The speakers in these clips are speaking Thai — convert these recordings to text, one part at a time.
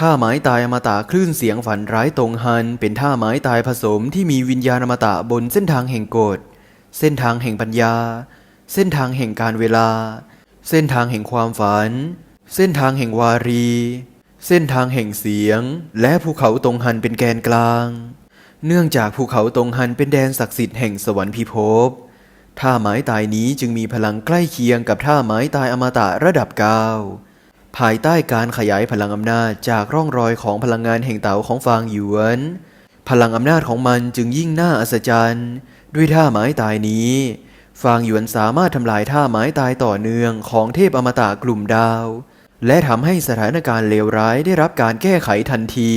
ท่าไม้ตายอมตะคลื่นเสียงฝันร้ายตรงฮัน เป็นท่าไม้ตายผสมที่มีวิญญาณอมตะบนเส้นทางแห่งกฎเส้นทางแห่งปัญญา เส้นทางแห่งการเวลา เส้นทางแห่งความฝัน เส้นทางแห่งวารี เส้นทางแห่งเสียง และภูเขาตรงฮันเป็นแกนกลาง เนื่องจากภูเขาตรงฮันเป็นแดนศักดิ์สิทธิ์แห่งสวรรค์พิภพท่าไม้ตายนี้จึงมีพลังใกล้เคียงกับท่าไม้ตายอมตะระดับเก้า ภายใต้การขยายพลังอำนาจจากร่องรอยของพลังงานแห่งเต๋าของฟางหยวน พลังอำนาจของมันจึงยิ่งน่าอัศจรรย์ ด้วยท่าไม้ตายนี้ ฟางหยวนสามารถทำลายท่าไม้ตายต่อเนื่องของเทพอมตะกลุ่มดาว และทำให้สถานการณ์เลวร้ายได้รับการแก้ไขทันที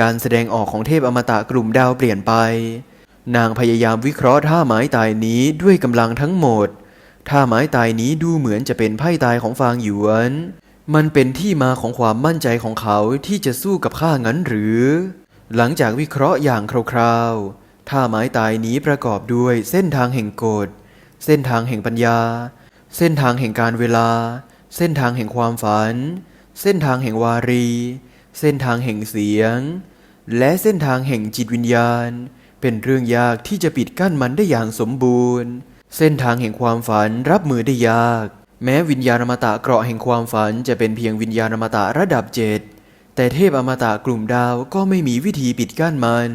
การแสดงออกของเทพอมตะกลุ่มดาวเปลี่ยนไป นางพยายามวิเคราะห์ท่าไม้ตายนี้ด้วยกำลังทั้งหมดท่าไม้ตายนี้ดูเหมือนจะเป็นไพ่ตายของฟางหยวน มันเป็นที่มาของความมั่นใจของเขาที่จะสู้กับข้างั้นหรือ หลังจากวิเคราะห์อย่างคร่าวๆท่าไม้ตายนี้ประกอบด้วยเส้นทางแห่งกฎ เส้นทางแห่งปัญญา เส้นทางแห่งการเวลา เส้นทางแห่งความฝัน เส้นทางแห่งวารี เส้นทางแห่งเสียง และเส้นทางแห่งจิตวิญญาณ เป็นเรื่องยากที่จะปิดกั้นมันได้อย่างสมบูรณ์ เส้นทางแห่งความฝันรับมือได้ยาก แม้วิญญาณอมตะเกราะแห่งความฝันจะเป็นเพียงวิญญาณอมตะระดับเจ็ดแต่เทพอมตะกลุ่มดาวก็ไม่มีวิธีปิดกั้นมัน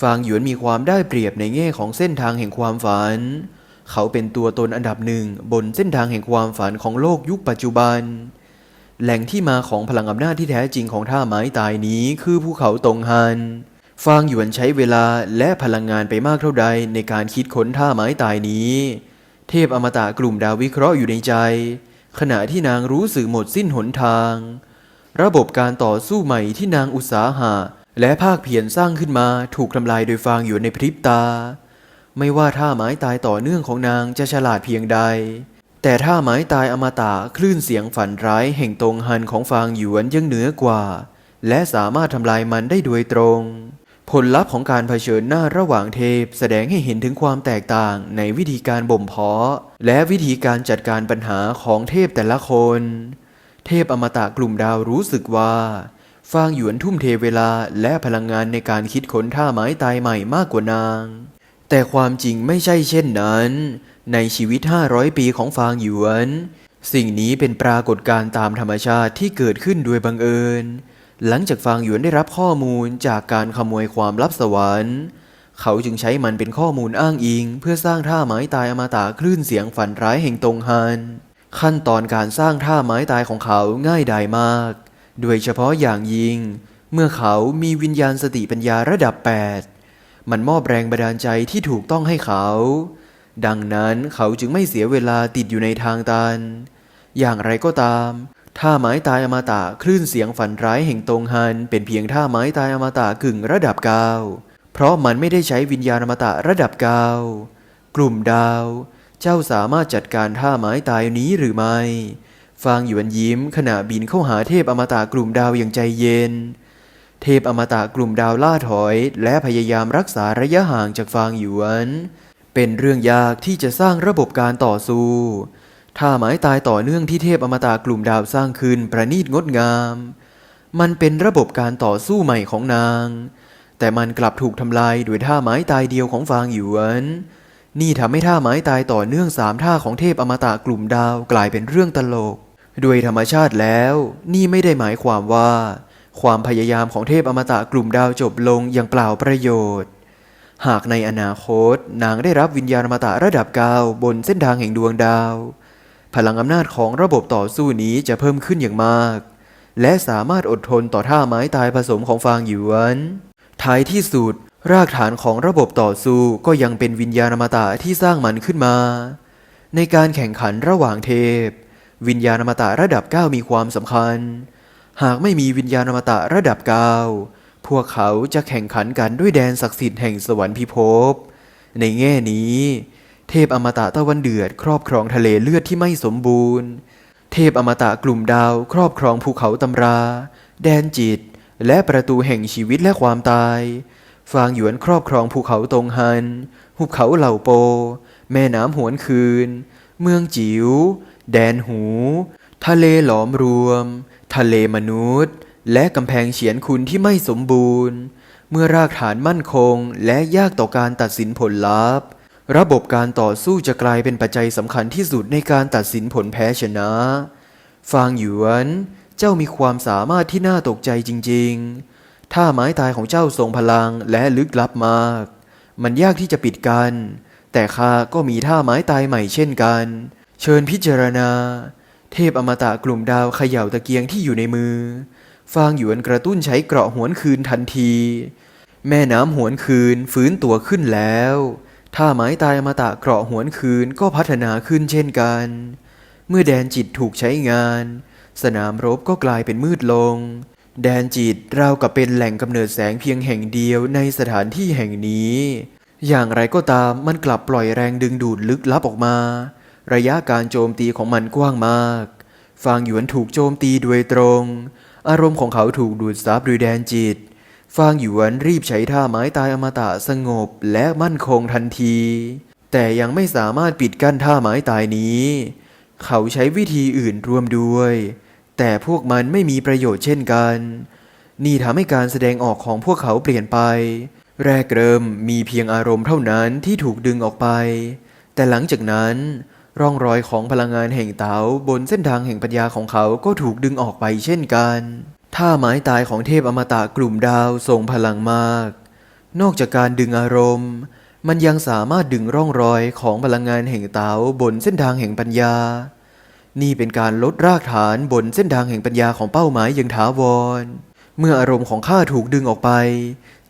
ฟางหยวนมีความได้เปรียบในแง่ของเส้นทางแห่งความฝัน เขาเป็นตัวตนอันดับหนึ่งบนเส้นทางแห่งความฝันของโลกยุคปัจจุบัน แหล่งที่มาของพลังอำนาจที่แท้จริงของท่าไม้ตายนี้คือภูเขาตงฮัน ฟางหยวนใช้เวลาและพลังงานไปมากเท่าใดในการคิดค้นท่าไม้ตายนี้ เทพอมตะกลุ่มดาววิเคราะห์อยู่ในใจ ขณะที่นางรู้สึกหมดสิ้นหนทาง ระบบการต่อสู้ใหม่ที่นางอุตสาหะ และภาคเพียรสร้างขึ้นมาถูกทำลายโดยฟางหยวนในพริบตา ไม่ว่าท่าไม้ตายต่อเนื่องของนางจะฉลาดเพียงใด แต่ท่าไม้ตายอมตะคลื่นเสียงฝันร้ายแห่งตรงฮันของฟางหยวนยังเหนือกว่า และสามารถทำลายมันได้โดยตรง ผลลัพธ์ของการเผชิญหน้าระหว่างเทพ แสดงให้เห็นถึงความแตกต่างในวิธีการบ่มเพาะ และวิธีการจัดการปัญหาของเทพแต่ละคน เทพอมตะกลุ่มดาวรู้สึกว่าฟางหยวนทุ่มเทเวลาและพลังงานในการคิดค้นท่าไม้ตายใหม่มากกว่านาง แต่ความจริงไม่ใช่เช่นนั้น ในชีวิต 500 ปีของฟางหยวน สิ่งนี้เป็นปรากฏการณ์ตามธรรมชาติที่เกิดขึ้นโดยบังเอิญ หลังจากฟางหยวนได้รับข้อมูลจากการขโมยความลับสวรรค์ เขาจึงใช้มันเป็นข้อมูลอ้างอิง เพื่อสร้างท่าไม้ตายอมตะคลื่นเสียงฝันร้ายแห่งตรงฮัน ขั้นตอนการสร้างท่าไม้ตายของเขาง่ายดายมาก โดยเฉพาะอย่างยิ่ง เมื่อเขามีวิญญาณสติปัญญาระดับ 8 มันมอบแรงบันดาลใจที่ถูกต้องให้เขา ดังนั้นเขาจึงไม่เสียเวลาติดอยู่ในทางตัน อย่างไรก็ตาม ท่าไม้ตายอมตะคลื่นเสียงฝันร้ายแห่งตรงฮัน เป็นเพียงท่าไม้ตายอมตะกึ่งระดับเก้าเพราะมันไม่ได้ใช้วิญญาณอมตะระดับเก้ากลุ่มดาว เจ้าสามารถจัดการท่าไม้ตายนี้หรือไม่ฟางหยวนยิ้มขณะบินเข้าหาเทพอมตะกลุ่มดาวอย่างใจเย็น เทพอมตะกลุ่มดาวล่าถอย และพยายามรักษาระยะห่างจากฟางหยวน เป็นเรื่องยากที่จะสร้างระบบการต่อสู้ ท่าไม้ตายต่อเนื่องที่เทพอมตะกลุ่มดาวสร้างขึ้นประณีตงดงาม มันเป็นระบบการต่อสู้ใหม่ของนาง แต่มันกลับถูกทำลายด้วยท่าไม้ตายเดียวของฟางหยวน นี่ทำให้ท่าไม้ตายต่อเนื่องสามท่าของเทพอมตะกลุ่มดาวกลายเป็นเรื่องตลกโดยธรรมชาติแล้ว นี่ไม่ได้หมายความว่า ความพยายามของเทพอมตะกลุ่มดาวจบลงอย่างเปล่าประโยชน์หากในอนาคต นางได้รับวิญญาณอมตะระดับเก้าบนเส้นทางแห่งดวงดาว พลังอำนาจของระบบต่อสู้นี้จะเพิ่มขึ้นอย่างมาก และสามารถอดทนต่อท่าไม้ตายผสมของฟางหยวนท้ายที่สุด รากฐานของระบบต่อสู้ก็ยังเป็นวิญญาณอมตะที่สร้างมันขึ้นมา ในการแข่งขันระหว่างเทพ วิญญาณอมตะระดับ 9 มีความสำคัญ หากไม่มีวิญญาณอมตะระดับ 9 พวกเขาจะแข่งขันกันด้วยแดนศักดิ์สิทธิ์แห่งสวรรค์พิภพในแง่นี้ เทพอมตะตะวันเดือดครอบครองทะเลเลือดที่ไม่สมบูรณ์ เทพอมตะกลุ่มดาวครอบครองภูเขาตำรา แดนจิต และประตูแห่งชีวิตและความตาย ฟางหยวนครอบครองภูเขาตงฮัน หุบเขาเหล่าโป แม่น้ำหวนคืน เมืองจิ๋ว แดนหู ทะเลหลอมรวม ทะเลมนุษย์ และกำแพงเฉียนคุณที่ไม่สมบูรณ์ เมื่อรากฐานมั่นคงและยากต่อการตัดสินผลลัพธ์ ระบบการต่อสู้จะกลายเป็นปัจจัยสำคัญที่สุดในการตัดสินผลแพ้ชนะ ฟางหยวน เจ้ามีความสามารถที่น่าตกใจจริงๆท่าไม้ตายของเจ้าทรงพลังและลึกลับมาก มันยากที่จะปิดกัน แต่ข้าก็มีท่าไม้ตายใหม่เช่นกัน เชิญพิจารณา เทพอมตะกลุ่มดาวเขย่าตะเกียงที่อยู่ในมือ ฟางหยวนกระตุ้นใช้เกราะหวนคืนทันที แม่น้ำหวนคืนฟื้นตัวขึ้นแล้ว ท่าไม้ตายอมตะเกราะหวนคืนก็พัฒนาขึ้นเช่นกัน เมื่อแดนจิตถูกใช้งาน สนามรบก็กลายเป็นมืดลง แดนจิตราวกับเป็นแหล่งกำเนิดแสงเพียงแห่งเดียวในสถานที่แห่งนี้ อย่างไรก็ตามมันกลับปล่อยแรงดึงดูดลึกลับออกมา ระยะการโจมตีของมันกว้างมากฟางหยวนถูกโจมตีโดยตรง อารมณ์ของเขาถูกดูดซับโดยแดนจิต ฟางหยวนรีบใช้ท่าไม้ตายอมตะสงบและมั่นคงทันที แต่ยังไม่สามารถปิดกั้นท่าไม้ตายนี้ เขาใช้วิธีอื่นร่วมด้วย แต่พวกมันไม่มีประโยชน์เช่นกัน นี่ทำให้การแสดงออกของพวกเขาเปลี่ยนไป แรกเริ่มมีเพียงอารมณ์เท่านั้นที่ถูกดึงออกไป แต่หลังจากนั้นร่องรอยของพลังงานแห่งเต๋าบนเส้นทางแห่งปัญญาของเขาก็ถูกดึงออกไปเช่นกัน ท่าไม้ตายของเทพอมตะกลุ่มดาวทรงพลังมาก นอกจากการดึงอารมณ์ มันยังสามารถดึงร่องรอยของพลังงานแห่งเตาบนเส้นทางแห่งปัญญา นี่เป็นการลดรากฐานบนเส้นทางแห่งปัญญาของเป้าหมายอย่างถาวร เมื่ออารมณ์ของข้าถูกดึงออกไป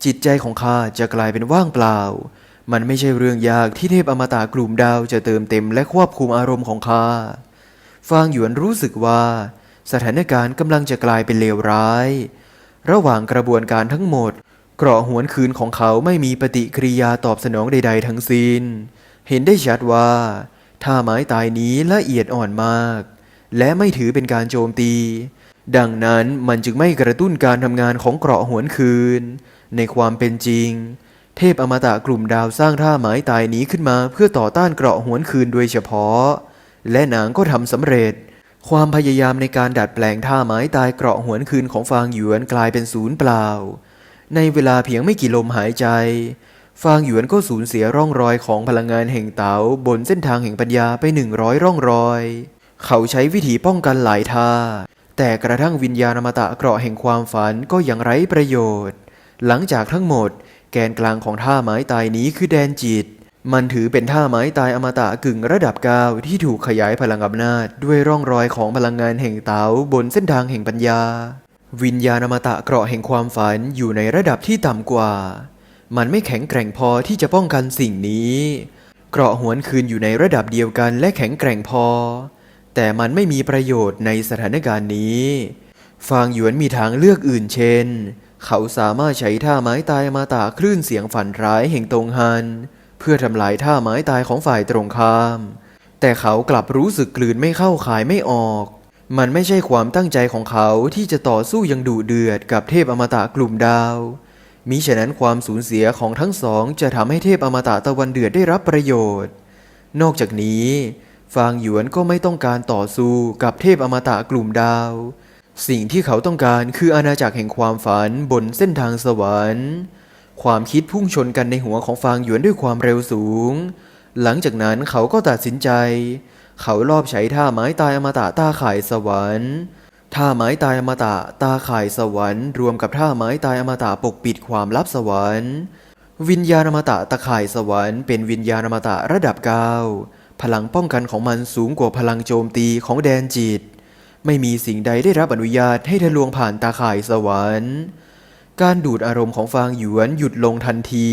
จิตใจของข้าจะกลายเป็นว่างเปล่า มันไม่ใช่เรื่องยากที่เทพอมตะกลุ่มดาวจะเติมเต็มและควบคุมอารมณ์ของข้าฟางหยวนรู้สึกว่า สถานการณ์กำลังจะกลายเป็นเลวร้าย ระหว่างกระบวนการทั้งหมดเกราะหวนคืนของเขาไม่มีปฏิกิริยาตอบสนองใด ๆ ทั้งสิ้น เห็นได้ชัดว่าท่าไม้ตายนี้ละเอียดอ่อนมาก และไม่ถือเป็นการโจมตี ดังนั้นมันจึงไม่กระตุ้นการทำงานของเกราะหวนคืน ในความเป็นจริง เทพอมตะกลุ่มดาวสร้างท่าไม้ตายนี้ขึ้นมาเพื่อต่อต้านเกราะหวนคืนโดยเฉพาะ และนางก็ทำสำเร็จ ความพยายามในการดัดแปลงท่าไม้ตายเกราะหวนคืนของฟางหยวนกลายเป็นศูนย์เปล่า ในเวลาเพียงไม่กี่ลมหายใจ ฟางหยวนก็สูญเสียร่องรอยของพลังงานแห่งเต๋าบนเส้นทางแห่งปัญญาไปหนึ่งร้อยร่องรอย เขาใช้วิธีป้องกันหลายท่า แต่กระทั่งวิญญาณมตะเกราะแห่งความฝันก็ยังไร้ประโยชน์ หลังจากทั้งหมด แกนกลางของท่าไม้ตายนี้คือแดนจิต มันถือเป็นท่าไม้ตายอมตะกึ่งระดับเก้าที่ถูกขยายพลังอำนาจ ด้วยร่องรอยของพลังงานแห่งเต๋าบนเส้นทางแห่งปัญญา วิญญาณอมตะเกราะแห่งความฝันอยู่ในระดับที่ต่ำกว่า มันไม่แข็งแกร่งพอที่จะป้องกันสิ่งนี้ เกราะหวนคืนอยู่ในระดับเดียวกันและแข็งแกร่งพอ แต่มันไม่มีประโยชน์ในสถานการณ์นี้ ฟางหยวนมีทางเลือกอื่นเช่น เขาสามารถใช้ท่าไม้ตายอมาตาคลื่นเสียงฝันร้ายแห่งตรงฮัน เพื่อทำลายท่าไม้ตายของฝ่ายตรงข้าม แต่เขากลับรู้สึกกลืนไม่เข้าขายไม่ออก มันไม่ใช่ความตั้งใจของเขาที่จะต่อสู้อยังดุเดือดกับเทพอมตะกลุ่มดาวมิฉะนั้นความสูญเสียของทั้งสองจะทำให้เทพอมตะตะวันเดือดได้รับประโยชน์ นอกจากนี้ฟางหยวนก็ไม่ต้องการต่อสู้กับเทพอมตะกลุ่มดาว สิ่งที่เขาต้องการคืออาณาจักรแห่งความฝันบนเส้นทางสวรรค์ ความคิดพุ่งชนกันในหัวของฟางหยวนด้วยความเร็วสูง หลังจากนั้นเขาก็ตัดสินใจ เขาลอบใช้ท่าไม้ตายอมตะตาข่ายสวรรค์ท่าไม้ตายอมตะตาข่ายสวรรค์ รวมกับท่าไม้ตายอมตะปกปิดความลับสวรรค์ วิญญาณอมตะตะข่ายสวรรค์เป็นวิญญาณอมตะระดับเก้าพลังป้องกันของมันสูงกว่าพลังโจมตีของแดนจิต ไม่มีสิ่งใดได้รับอนุญาตให้ทะลวงผ่านตาข่ายสวรรค์ การดูดอารมณ์ของฟางหยวนหยุดลงทันที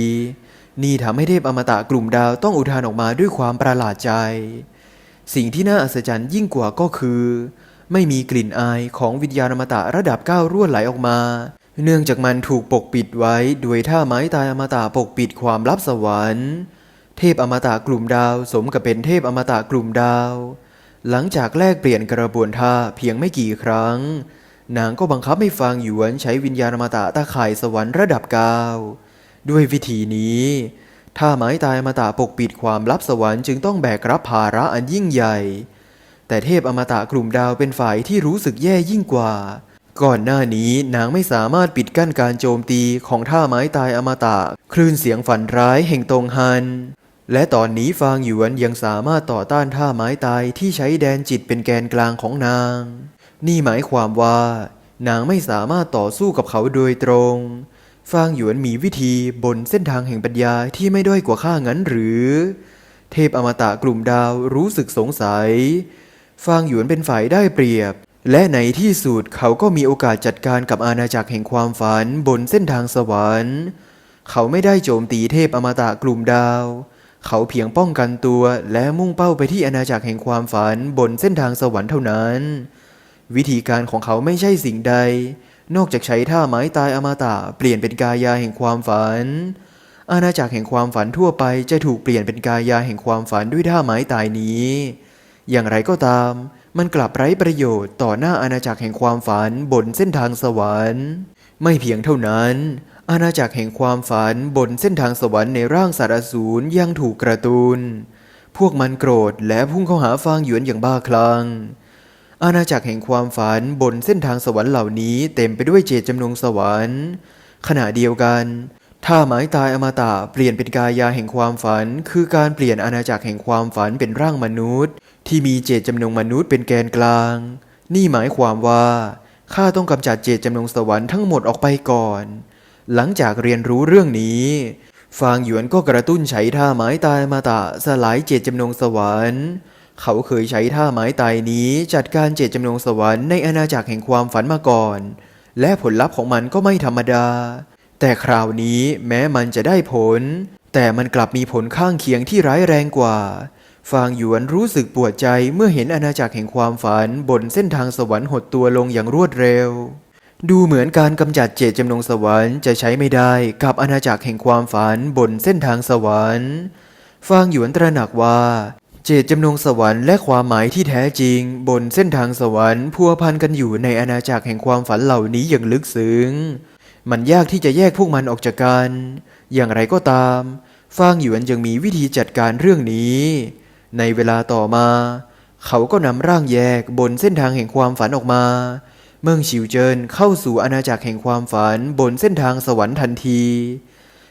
นี่ทำให้เทพอมตะกลุ่มดาวต้องอุทานออกมาด้วยความประหลาดใจ สิ่งที่น่าอัศจรรย์ยิ่งกว่าก็คือ ไม่มีกลิ่นอายของวิญญาณอมตะระดับเก้าร่วไหลออกมา เนื่องจากมันถูกปกปิดไว้ด้วยท่าไม้ตายอมตะปกปิดความลับสวรรค์ เทพอมตะกลุ่มดาวสมกับเป็นเทพอมตะกลุ่มดาว หลังจากแลกเปลี่ยนกระบวนท่าเพียงไม่กี่ครั้ง นางก็บังคับให้ฟางหยวนใช้วิญญาณอมตะตาข่ายสวรรค์ระดับเก้าด้วยวิธีนี้ท่าไม้ตายอมตะปกปิดความลับสวรรค์จึงต้องแบกรับภาระอันยิ่งใหญ่ แต่เทพอมตะกลุ่มดาวเป็นฝ่ายที่รู้สึกแย่ยิ่งกว่า ก่อนหน้านี้นางไม่สามารถปิดกั้นการโจมตีของท่าไม้ตายอมตะคลื่นเสียงฝันร้ายแห่งตงฮัน และตอนนี้ฟางหยวนยังสามารถต่อต้านท่าไม้ตายที่ใช้แดนจิตเป็นแกนกลางของนาง นี่หมายความว่า นางไม่สามารถต่อสู้กับเขาโดยตรง ฟางหยวนมีวิธีบนเส้นทางแห่งปัญญาที่ไม่ด้อยกว่าข้างั้นหรือ เทพอมตะกลุ่มดาวรู้สึกสงสัย ฟางหยวนเป็นฝ่ายได้เปรียบ และในที่สุดเขาก็มีโอกาสจัดการกับอาณาจักรแห่งความฝันบนเส้นทางสวรรค์ เขาไม่ได้โจมตีเทพอมตะกลุ่มดาวเขาเพียงป้องกันตัวและมุ่งเป้าไปที่อาณาจักรแห่งความฝันบนเส้นทางสวรรค์เท่านั้น วิธีการของเขาไม่ใช่สิ่งใด นอกจากใช้ท่าไม้ตายอมตะเปลี่ยนเป็นกายาแห่งความฝัน อาณาจักรแห่งความฝันทั่วไปจะถูกเปลี่ยนเป็นกายาแห่งความฝันด้วยท่าไม้ตายนี้ อย่างไรก็ตาม มันกลับไร้ประโยชน์ต่อหน้าอาณาจักรแห่งความฝันบนเส้นทางสวรรค์ ไม่เพียงเท่านั้น อาณาจักรแห่งความฝันบนเส้นทางสวรรค์ในร่างสัตว์อสูรยังถูกกระตุนพวกมันโกรธและพุ่งเข้าหาฟางหยวนอย่างบ้าคลั่ง อาณาจักรแห่งความฝันบนเส้นทางสวรรค์เหล่านี้เต็มไปด้วยเจตจำนงสวรรค์ ขณะเดียวกันถ้าไม้ตายอมตะเปลี่ยนเป็นกายาแห่งความฝัน คือการเปลี่ยนอาณาจักรแห่งความฝันเป็นร่างมนุษย์ ที่มีเจตจำนงมนุษย์เป็นแกนกลาง นี่หมายความว่าข้าต้องกำจัดเจตจำนงสวรรค์ทั้งหมดออกไปก่อน หลังจากเรียนรู้เรื่องนี้ฟางหยวนก็กระตุ้นใช้ท่าไม้ตายอมาตะสลายเจตจำนงสวรรค์ เขาเคยใช้ท่าไม้ตายนี้จัดการเจตจำนงสวรรค์ในอาณาจักรแห่งความฝันมาก่อน และผลลัพธ์ของมันก็ไม่ธรรมดา แต่คราวนี้แม้มันจะได้ผล แต่มันกลับมีผลข้างเคียงที่ร้ายแรงกว่า ฟางหยวนรู้สึกปวดใจเมื่อเห็นอาณาจักรแห่งความฝันบนเส้นทางสวรรค์หดตัวลงอย่างรวดเร็ว ดูเหมือนการกำจัดเจตจำนงสวรรค์จะใช้ไม่ได้กับอาณาจักรแห่งความฝันบนเส้นทางสวรรค์ฟางหยวนตระหนักว่า เจตจำนงสวรรค์และความหมายที่แท้จริง บนเส้นทางสวรรค์พัวพันกันอยู่ในอาณาจักรแห่งความฝันเหล่านี้อย่างลึกซึ้ง มันยากที่จะแยกพวกมันออกจากกัน อย่างไรก็ตามฟางหยวนยังมีวิธีจัดการเรื่องนี้ ในเวลาต่อมา เขาก็นำร่างแยกบนเส้นทางแห่งความฝันออกมา เมืองชิวเจินเข้าสู่อาณาจักรแห่งความฝันบนเส้นทางสวรรค์ทันที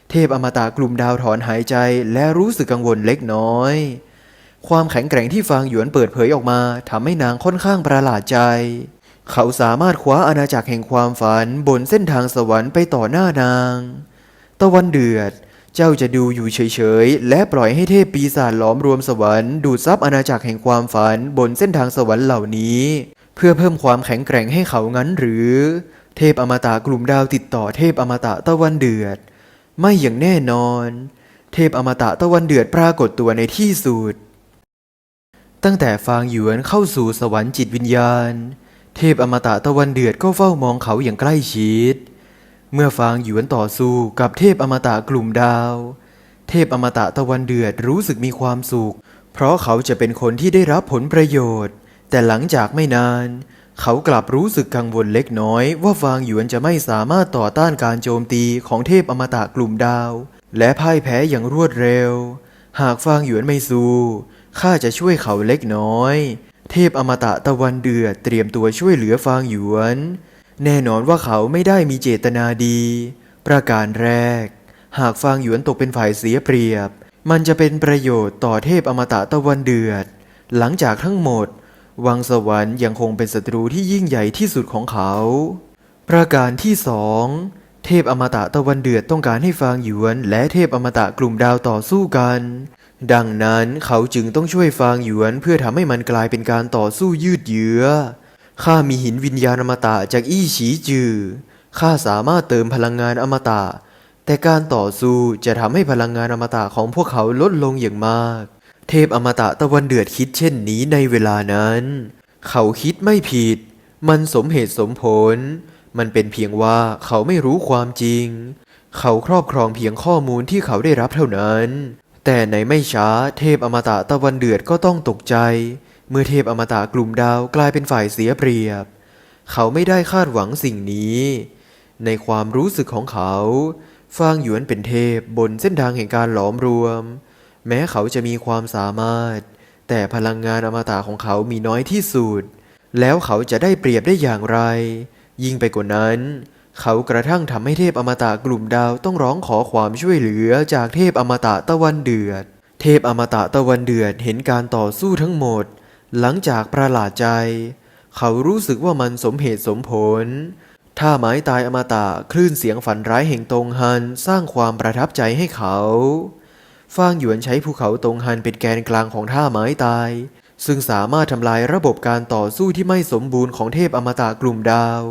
เทพอมตะกลุ่มดาวถอนหายใจและรู้สึกกังวลเล็กน้อย ความแข็งแกร่งที่ฟางหยวนเปิดเผยออกมาทำให้นางค่อนข้างประหลาดใจ เขาสามารถคว้าอาณาจักรแห่งความฝันบนเส้นทางสวรรค์ไปต่อหน้านาง ตะวันเดือด เจ้าจะดูอยู่เฉยๆ และปล่อยให้เทพปีศาจล้อมรวมสวรรค์ดูดซับอาณาจักรแห่งความฝันบนเส้นทางสวรรค์เหล่านี้ เพื่อเพิ่มความแข็งแกร่งให้เขางั้นหรือ เทพอมตะกลุ่มดาวติดต่อเทพอมตะตะวันเดือด ไม่อย่างแน่นอน เทพอมตะตะวันเดือดปรากฏตัวในที่สุด ตั้งแต่ฟางหยวนเข้าสู่สวรรค์จิตวิญญาณ เทพอมตะตะวันเดือดก็เฝ้ามองเขาอย่างใกล้ชิด เมื่อฟางหยวนต่อสู้กับเทพอมตะกลุ่มดาว เทพอมตะตะวันเดือดรู้สึกมีความสุข เพราะเขาจะเป็นคนที่ได้รับผลประโยชน์ แต่หลังจากไม่นาน เขากลับรู้สึกกังวลเล็กน้อยว่าฟางหยวนจะไม่สามารถต่อต้านการโจมตีของเทพอมตะกลุ่มดาว และพ่ายแพ้อย่างรวดเร็ว หากฟางหยวนไม่สู้ ข้าจะช่วยเขาเล็กน้อย เทพอมตะตะวันเดือดเตรียมตัวช่วยเหลือฟางหยวน แน่นอนว่าเขาไม่ได้มีเจตนาดี ประการแรก หากฟางหยวนตกเป็นฝ่ายเสียเปรียบ มันจะเป็นประโยชน์ต่อเทพอมตะตะวันเดือด หลังจากทั้งหมด วังสวรรค์ยังคงเป็นศัตรูที่ยิ่งใหญ่ที่สุดของเขา ประการที่สองเทพอมตะตะวันเดือดต้องการให้ฟางหยวน และเทพอมตะกลุ่มดาวต่อสู้กัน ดังนั้นเขาจึงต้องช่วยฟางหยวนเพื่อทำให้มันกลายเป็นการต่อสู้ยืดเยื้อ ข้ามีหินวิญญาณอมตะจากอี้ฉีจือ ข้าสามารถเติมพลังงานอมตะ แต่การต่อสู้จะทำให้พลังงานอมตะของพวกเขาลดลงอย่างมาก เทพอมตะตะวันเดือดคิดเช่นนี้ในเวลานั้น เขาคิดไม่ผิด มันสมเหตุสมผล มันเป็นเพียงว่าเขาไม่รู้ความจริง เขาครอบครองเพียงข้อมูลที่เขาได้รับเท่านั้น แต่ในไม่ช้าเทพอมตะตะวันเดือดก็ต้องตกใจ เมื่อเทพอมตะกลุ่มดาวกลายเป็นฝ่ายเสียเปรียบ เขาไม่ได้คาดหวังสิ่งนี้ ในความรู้สึกของเขา ฟางหยวนเป็นเทพบนเส้นทางแห่งการหลอมรวม แม้เขาจะมีความสามารถ แต่พลังงานอมตะของเขามีน้อยที่สุด แล้วเขาจะได้เปรียบได้อย่างไร ยิ่งไปกว่านั้น เขากระทั่งทำให้เทพอมตะกลุ่มดาวต้องร้องขอความช่วยเหลือจากเทพอมตะตะวันเดือด เทพอมตะตะวันเดือดเห็นการต่อสู้ทั้งหมด หลังจากประหลาดใจ เขารู้สึกว่ามันสมเหตุสมผลถ้าไม้ตายอมตะคลื่นเสียงฝันร้ายแห่งตงฮันสร้างความประทับใจให้เขาฟางหยวนใช้ภูเขาตงฮันเป็นแกนกลางของท่าไม้ตาย ซึ่งสามารถทำลายระบบการต่อสู้ที่ไม่สมบูรณ์ของเทพอมตะกลุ่มดาว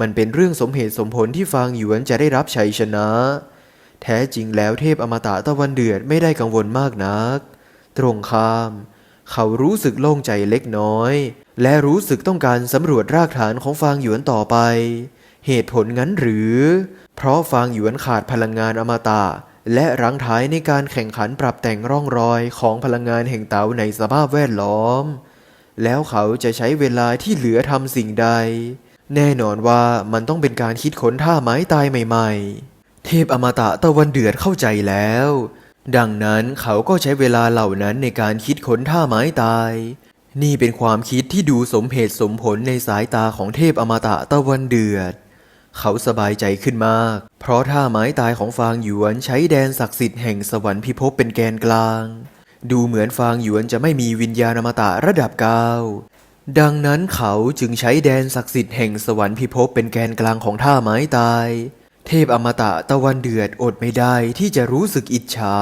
มันเป็นเรื่องสมเหตุสมผลที่ฟางหยวนจะได้รับชัยชนะ แท้จริงแล้วเทพอมตะตะวันเดือดไม่ได้กังวลมากนัก ตรงข้าม เขารู้สึกโล่งใจเล็กน้อย และรู้สึกต้องการสำรวจรากฐานของฟางหยวนต่อไป เหตุผลงั้นหรือ เพราะฟางหยวนขาดพลังงานอมตะและรั้งท้ายในการแข่งขันปรับแต่งร่องรอยของพลังงานแห่งเต๋าในสภาพแวดล้อม แล้วเขาจะใช้เวลาที่เหลือทำสิ่งใด แน่นอนว่ามันต้องเป็นการคิดค้นท่าไม้ตายใหม่ ๆ เทพอมตะตะวันเดือดเข้าใจแล้ว ดังนั้นเขาก็ใช้เวลาเหล่านั้นในการคิดค้นท่าไม้ตาย นี่เป็นความคิดที่ดูสมเหตุสมผลในสายตาของเทพอมตะตะวันเดือด เขาสบายใจขึ้นมาก เพราะท่าไม้ตายของฟางหยวนใช้แดนศักดิ์สิทธิ์แห่งสวรรค์พิภพเป็นแกนกลาง ดูเหมือนฟางหยวนจะไม่มีวิญญาณอมตะระดับเก้า ดังนั้นเขาจึงใช้แดนศักดิ์สิทธิ์แห่งสวรรค์พิภพเป็นแกนกลางของท่าไม้ตาย เทพอมตะตะวันเดือดอดไม่ได้ที่จะรู้สึกอิจฉา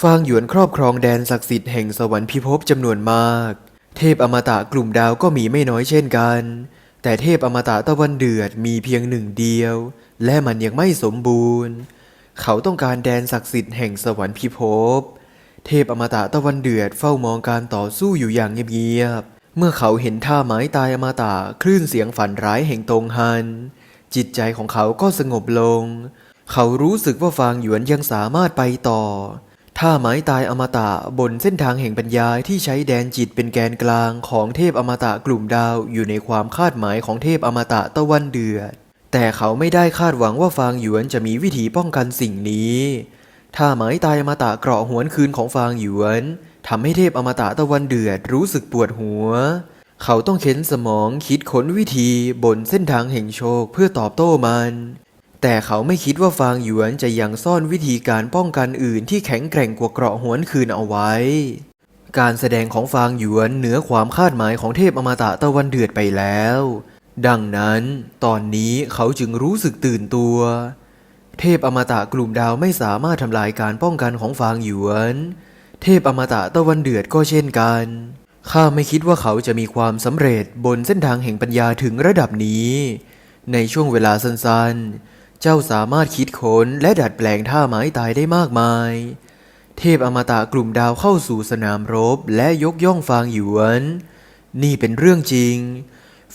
ฟางหยวนครอบครองแดนศักดิ์สิทธิ์แห่งสวรรค์พิภพจำนวนมาก เทพอมตะกลุ่มดาวก็มีไม่น้อยเช่นกัน แต่เทพอมตะตะวันเดือดมีเพียงหนึ่งเดียว และมันยังไม่สมบูรณ์ เขาต้องการแดนศักดิ์สิทธิ์แห่งสวรรค์พิภพ เทพอมตะตะวันเดือดเฝ้ามองการต่อสู้อยู่อย่างเงียบๆ เมื่อเขาเห็นท่าไม้ตายอมตะคลื่นเสียงฝันร้ายแห่งตงฮัน จิตใจของเขาก็สงบลง เขารู้สึกว่าฟางหยวนยังสามารถไปต่อท่าไม้ตายอมตะบนเส้นทางแห่งปัญญาที่ใช้แดนจิตเป็นแกนกลางของเทพอมตะกลุ่มดาวอยู่ในความคาดหมายของเทพอมตะตะวันเดือด แต่เขาไม่ได้คาดหวังว่าฟางหยวนจะมีวิธีป้องกันสิ่งนี้ท่าไม้ตายอมตะเกราะหวนคืนของฟางหยวน ทำให้เทพอมตะตะวันเดือดรู้สึกปวดหัว เขาต้องเข็นสมองคิดค้นวิธีบนเส้นทางแห่งโชคเพื่อตอบโต้มัน แต่เขาไม่คิดว่าฟางหยวนจะยังซ่อนวิธีการป้องกันอื่นที่แข็งแกร่งกว่าเกราะหวนคืนเอาไว้ การแสดงของฟางหยวนเหนือความคาดหมายของเทพอมตะตะวันเดือดไปแล้ว ดังนั้นตอนนี้เขาจึงรู้สึกตื่นตัว เทพอมตะกลุ่มดาวไม่สามารถทำลายการป้องกันของฟางหยวน เทพอมตะตะวันเดือดก็เช่นกัน ข้าไม่คิดว่าเขาจะมีความสำเร็จบนเส้นทางแห่งปัญญาถึงระดับนี้ ในช่วงเวลาสั้นๆ เจ้าสามารถคิดค้นและดัดแปลงท่าไม้ตายได้มากมาย เทพอมตะกลุ่มดาวเข้าสู่สนามรบและยกย่องฟางหยวน นี่เป็นเรื่องจริง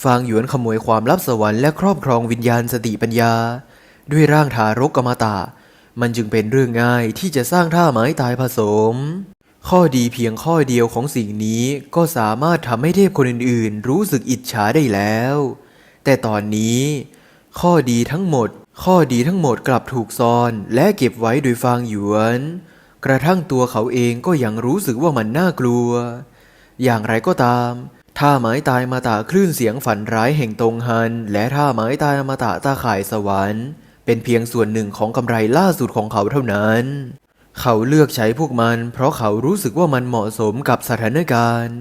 ฟางหยวนขโมยความลับสวรรค์และครอบครองวิญญาณสติปัญญา ด้วยร่างทารกอมตะมันจึงเป็นเรื่องง่ายที่จะสร้างท่าไม้ตายผสม ข้อดีเพียงข้อเดียวของสิ่งนี้ก็สามารถทำให้เทพคนอื่นๆ รู้สึกอิจฉาได้แล้ว แต่ตอนนี้ ข้อดีทั้งหมด ข้อดีทั้งหมดกลับถูกซ่อนและเก็บไว้โดยฟางหยวน กระทั่งตัวเขาเองก็ยังรู้สึกว่ามันน่ากลัว อย่างไรก็ตามท่าไม้ตายมาตาคลื่นเสียงฝันร้ายแห่งตงฮัน และท่าไม้ตายมาตาตาข่ายสวรรค์ เป็นเพียงส่วนหนึ่งของกำไรล่าสุดของเขาเท่านั้น เขาเลือกใช้พวกมันเพราะเขารู้สึกว่ามันเหมาะสมกับสถานการณ์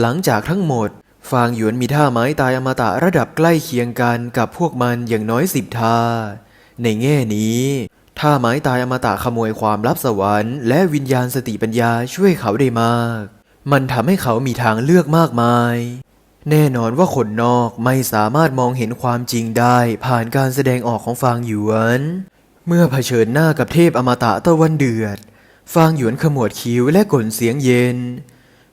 หลังจากทั้งหมด ฟางหยวนมีท่าไม้ตายอมตะระดับใกล้เคียงกันกับพวกมันอย่างน้อยสิบท่า ในแง่นี้ท่าไม้ตายอมตะขโมยความลับสวรรค์และวิญญาณสติปัญญาช่วยเขาได้มาก มันทำให้เขามีทางเลือกมากมาย แน่นอนว่าคนนอกไม่สามารถมองเห็นความจริงได้ผ่านการแสดงออกของฟางหยวน เมื่อเผชิญหน้ากับเทพอมตะตะวันเดือด ฟางหยวนขมวดคิ้วและก่นเสียงเย็น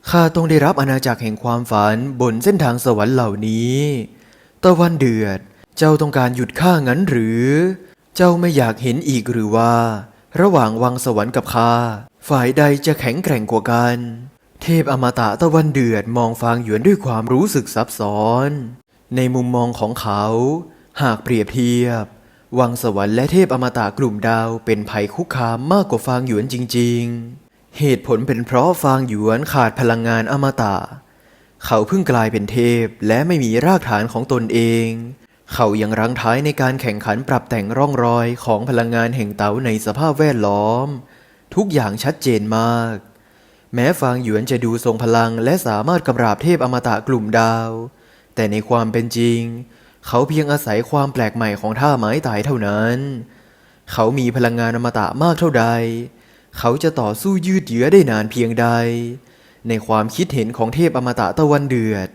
ข้าต้องได้รับอาณาจักรแห่งความฝันบนเส้นทางสวรรค์เหล่านี้ ตะวันเดือด เจ้าต้องการหยุดข้างั้นหรือ เจ้าไม่อยากเห็นอีกหรือว่า ระหว่างวังสวรรค์กับข้า ฝ่ายใดจะแข็งแกร่งกว่ากัน เทพอมตะตะวันเดือดมองฟางหยวนด้วยความรู้สึกซับซ้อน ในมุมมองของเขา หากเปรียบเทียบ วังสวรรค์และเทพอมตะกลุ่มดาวเป็นภัยคุกคามมากกว่าฟางหยวนจริง ๆ เหตุผลเป็นเพราะฟางหยวนขาดพลังงานอมตะ เขาเพิ่งกลายเป็นเทพและไม่มีรากฐานของตนเอง เขายังรั้งท้ายในการแข่งขันปรับแต่งร่องรอยของพลังงานแห่งเต๋าในสภาพแวดล้อม ทุกอย่างชัดเจนมาก แม้ฟางหยวนจะดูทรงพลังและสามารถกำราบเทพอมตะกลุ่มดาว แต่ในความเป็นจริงเเขาเพียงอาศัยความแปลกใหม่ของท่าไม้ตายเท่านั้น เขามีพลังงานอมตะมากเท่าใด เขาจะต่อสู้ยืดเยื้อได้นานเพียงใด ในความคิดเห็นของเทพอมตะตะวันเดือด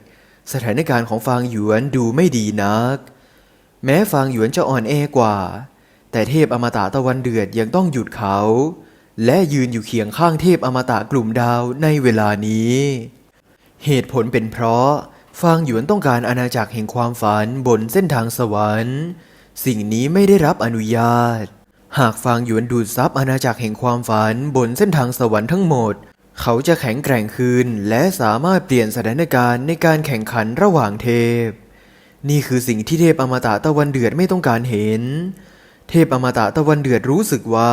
สถานการณ์ของฟางหยวนดูไม่ดีนัก แม้ฟางหยวนจะอ่อนแอกว่า แต่เทพอมตะตะวันเดือดยังต้องหยุดเขา และยืนอยู่เคียงข้างเทพอมตะกลุ่มดาวในเวลานี้ เหตุผลเป็นเพราะ ฟางหยวนต้องการอาณาจักรแห่งความฝันบนเส้นทางสวรรค์ สิ่งนี้ไม่ได้รับอนุญาต หากฟางหยวนดูดซับอาณาจักรแห่งความฝันบนเส้นทางสวรรค์ทั้งหมด เขาจะแข็งแกร่งขึ้นและสามารถเปลี่ยนสถานการณ์ในการแข่งขันระหว่างเทพ นี่คือสิ่งที่เทพอมตะตะวันเดือดไม่ต้องการเห็น เทพอมตะตะวันเดือดรู้สึกว่า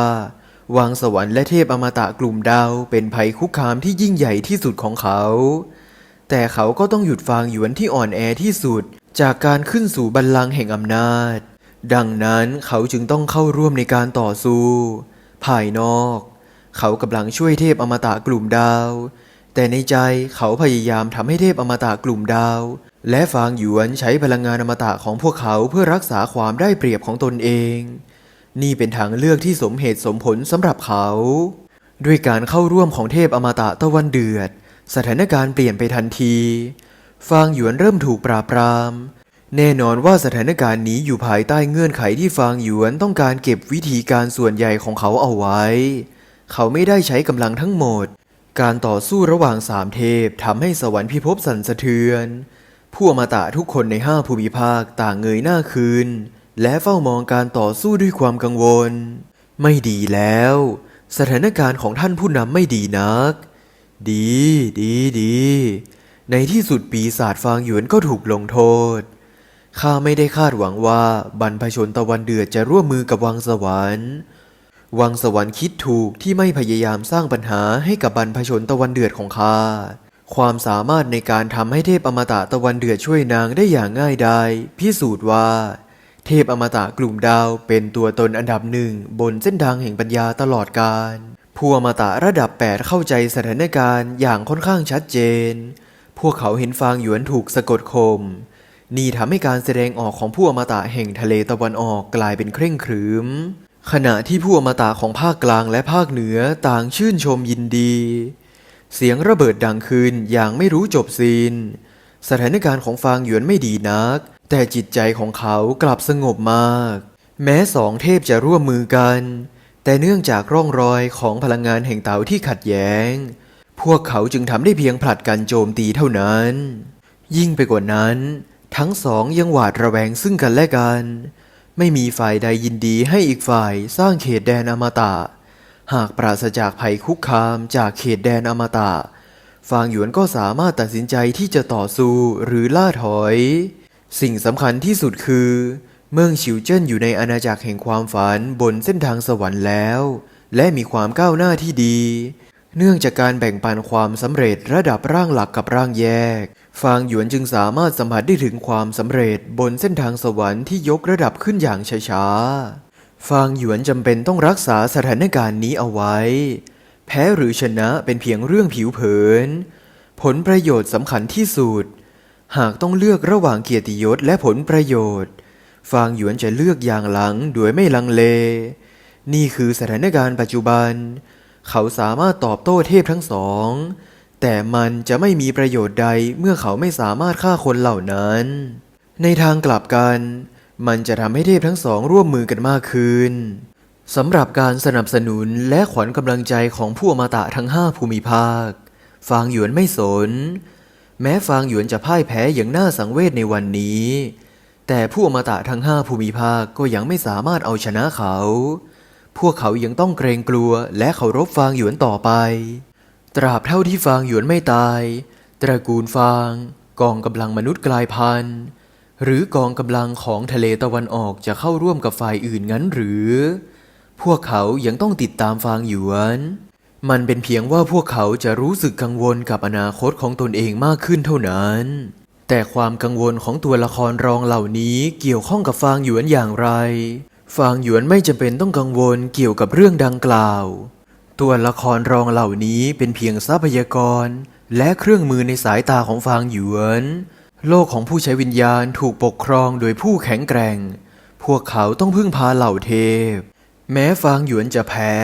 วังสวรรค์และเทพอมตะกลุ่มดาวเป็นภัยคุกคามที่ยิ่งใหญ่ที่สุดของเขา แต่เขาก็ต้องหยุดฟางหยวนที่อ่อนแอที่สุด จากการขึ้นสู่บัลลังก์แห่งอำนาจ ดังนั้นเขาจึงต้องเข้าร่วมในการต่อสู้ ภายนอก เขากำลังช่วยเทพอมตะกลุ่มดาว แต่ในใจเขาพยายามทำให้เทพอมตะกลุ่มดาว และฟางหยวนใช้พลังงานอมตะของพวกเขาเพื่อรักษาความได้เปรียบของตนเอง นี่เป็นทางเลือกที่สมเหตุสมผลสำหรับเขา ด้วยการเข้าร่วมของเทพอมตะตะวันเดือด สถานการณ์เปลี่ยนไปทันที ฟางหยวนเริ่มถูกปราบปราม แน่นอนว่าสถานการณ์นี้อยู่ภายใต้เงื่อนไขที่ฟางหยวนต้องการเก็บวิธีการส่วนใหญ่ของเขาเอาไว้ เขาไม่ได้ใช้กำลังทั้งหมด การต่อสู้ระหว่างสามเทพทำให้สวรรค์พิภพสั่นสะเทือน ผู้อมตะทุกคนในห้าภูมิภาคต่างเงยหน้าคืน และเฝ้ามองการต่อสู้ด้วยความกังวล ไม่ดีแล้ว สถานการณ์ของท่านผู้นำไม่ดีนัก ดี ดี ดี ในที่สุดปีศาจฟางหยวนก็ถูกลงโทษ ข้าไม่ได้คาดหวังว่าบรรพชนตะวันเดือดจะร่วมมือกับวังสวรรค์ วังสวรรค์คิดถูกที่ไม่พยายามสร้างปัญหาให้กับบรรพชนตะวันเดือดของข้า ความสามารถในการทำให้เทพอมตะตะวันเดือดช่วยนางได้อย่างง่ายดายพิสูจน์ว่า เทพอมตะกลุ่มดาวเป็นตัวตนอันดับหนึ่งบนเส้นทางแห่งปัญญาตลอดกาล ผู้อมตะระดับ 8 เข้าใจสถานการณ์อย่างค่อนข้างชัดเจน พวกเขาเห็นฟางหยวนถูกสะกดข่ม นี่ทำให้การแสดงออกของผู้อมตะแห่งทะเลตะวันออกกลายเป็นเคร่งครึมขณะที่ผู้อมตะของภาคกลางและภาคเหนือต่างชื่นชมยินดี เสียงระเบิดดังขึ้นอย่างไม่รู้จบสิ้น สถานการณ์ของฟางหยวนไม่ดีนัก แต่จิตใจของเขากลับสงบมาก แม้สองเทพจะร่วมมือกัน แต่เนื่องจากร่องรอยของพลังงานแห่งเต๋าที่ขัดแย้ง พวกเขาจึงทำได้เพียงผลัดกันโจมตีเท่านั้น ยิ่งไปกว่านั้น ทั้งสองยังหวาดระแวงซึ่งกันและกัน ไม่มีฝ่ายใดยินดีให้อีกฝ่ายสร้างเขตแดนอมตะ หากปราศจากภัยคุกคามจากเขตแดนอมตะฟางหยวนก็สามารถตัดสินใจที่จะต่อสู้หรือล่าถอย สิ่งสำคัญที่สุดคือ เมืองฉิวเจิ้นอยู่ในอาณาจักรแห่งความฝันบนเส้นทางสวรรค์แล้ว และมีความก้าวหน้าที่ดี เนื่องจากการแบ่งปันความสำเร็จระดับร่างหลักกับร่างแยก ฟางหยวนจึงสามารถสัมผัสได้ถึงความสำเร็จบนเส้นทางสวรรค์ที่ยกระดับขึ้นอย่างช้าๆ ฟางหยวนจำเป็นต้องรักษาสถานการณ์นี้เอาไว้ แพ้หรือชนะเป็นเพียงเรื่องผิวเผิน ผลประโยชน์สำคัญที่สุด หากต้องเลือกระหว่างเกียรติยศและผลประโยชน์ ฟางหยวนจะเลือกอย่างหลังโดยไม่ลังเล นี่คือสถานการณ์ปัจจุบัน เขาสามารถตอบโต้เทพทั้งสอง แต่มันจะไม่มีประโยชน์ใดเมื่อเขาไม่สามารถฆ่าคนเหล่านั้น ในทางกลับกัน มันจะทำให้เทพทั้งสองร่วมมือกันมากขึ้นสำหรับการสนับสนุนและขวัญกำลังใจของผู้อมตะทั้งห้าภูมิภาค ฟางหยวนไม่สน แม้ฟางหยวนจะพ่ายแพ้อย่างน่าสังเวชในวันนี้ แต่ผู้อมตะทั้งห้าภูมิภาคก็ยังไม่สามารถเอาชนะเขา พวกเขายังต้องเกรงกลัวและเคารพฟางหยวนต่อไป ตราบเท่าที่ฟางหยวนไม่ตาย ตระกูลฟาง กองกำลังมนุษย์กลายพันธุ์ หรือกองกำลังของทะเลตะวันออกจะเข้าร่วมกับฝ่ายอื่นงั้นหรือ พวกเขายังต้องติดตามฟางหยวนมันเป็นเพียงว่าพวกเขาจะรู้สึกกังวลกับอนาคตของตนเองมากขึ้นเท่านั้น แต่ความกังวลของตัวละครรองเหล่านี้เกี่ยวข้องกับฟางหยวนอย่างไร ฟางหยวนไม่จำเป็นต้องกังวลเกี่ยวกับเรื่องดังกล่าว ตัวละครรองเหล่านี้เป็นเพียงทรัพยากร และเครื่องมือในสายตาของฟางหยวน โลกของผู้ใช้วิญญาณถูกปกครองโดยผู้แข็งแกร่ง พวกเขาต้องพึ่งพาเหล่าเทพ แม้ฟางหยวนจะแพ้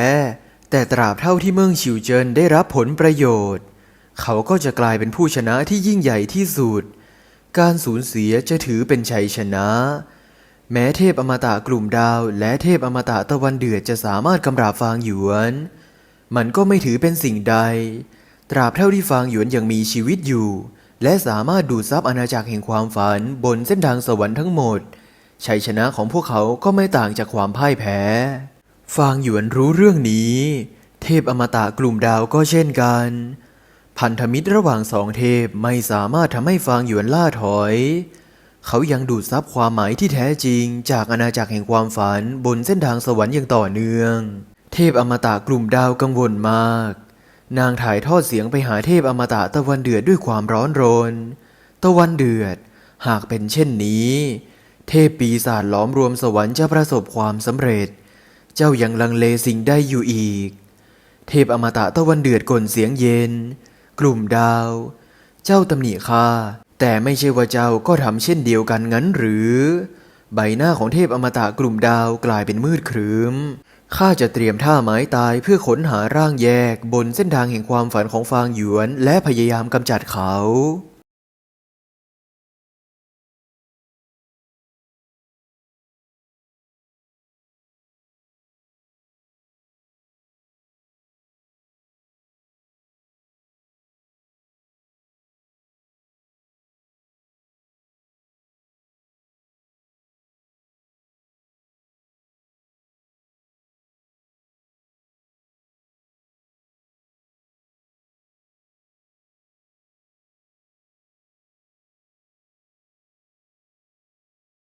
แต่ตราบเท่าที่เมืองฉิวเจินได้รับผลประโยชน์ เขาก็จะกลายเป็นผู้ชนะที่ยิ่งใหญ่ที่สุด การสูญเสียจะถือเป็นชัยชนะ แม้เทพอมตะกลุ่มดาว และเทพอมตะตะวันเดือดจะสามารถกำราบฟางหยวน มันก็ไม่ถือเป็นสิ่งใด ตราบเท่าที่ฟางหยวนยังมีชีวิตอยู่ และสามารถดูดซับอาณาจักรแห่งความฝันบนเส้นทางสวรรค์ทั้งหมด ชัยชนะของพวกเขาก็ไม่ต่างจากความพ่ายแพ้ ฟางหยวนรู้เรื่องนี้ เทพอมตะกลุ่มดาวก็เช่นกัน พันธมิตรระหว่างสองเทพไม่สามารถทำให้ฟางหยวนล่าถอย เขายังดูดซับความหมายที่แท้จริง จากอาณาจักรแห่งความฝันบนเส้นทางสวรรค์อย่างต่อเนื่อง เทพอมตะกลุ่มดาวกังวลมาก นางถ่ายทอดเสียงไปหาเทพอมตะตะวันเดือดด้วยความร้อนรน ตะวันเดือด หากเป็นเช่นนี้ เทพปีศาจล้อมรวมสวรรค์จะประสบความสำเร็จ เจ้ายังลังเลสิ่งได้อยู่อีก เทพอมตะตะวันเดือดก่นเสียงเย็น กลุ่มดาว เจ้าตำหนิข้าแต่ไม่ใช่ว่าเจ้าก็ทำเช่นเดียวกันงั้นหรือ ใบหน้าของเทพอมตะกลุ่มดาวกลายเป็นมืดครึ้มข้าจะเตรียมท่าไม้ตายเพื่อค้นหาร่างแยกบนเส้นทางแห่งความฝันของฟางหยวน และพยายามกำจัดเขา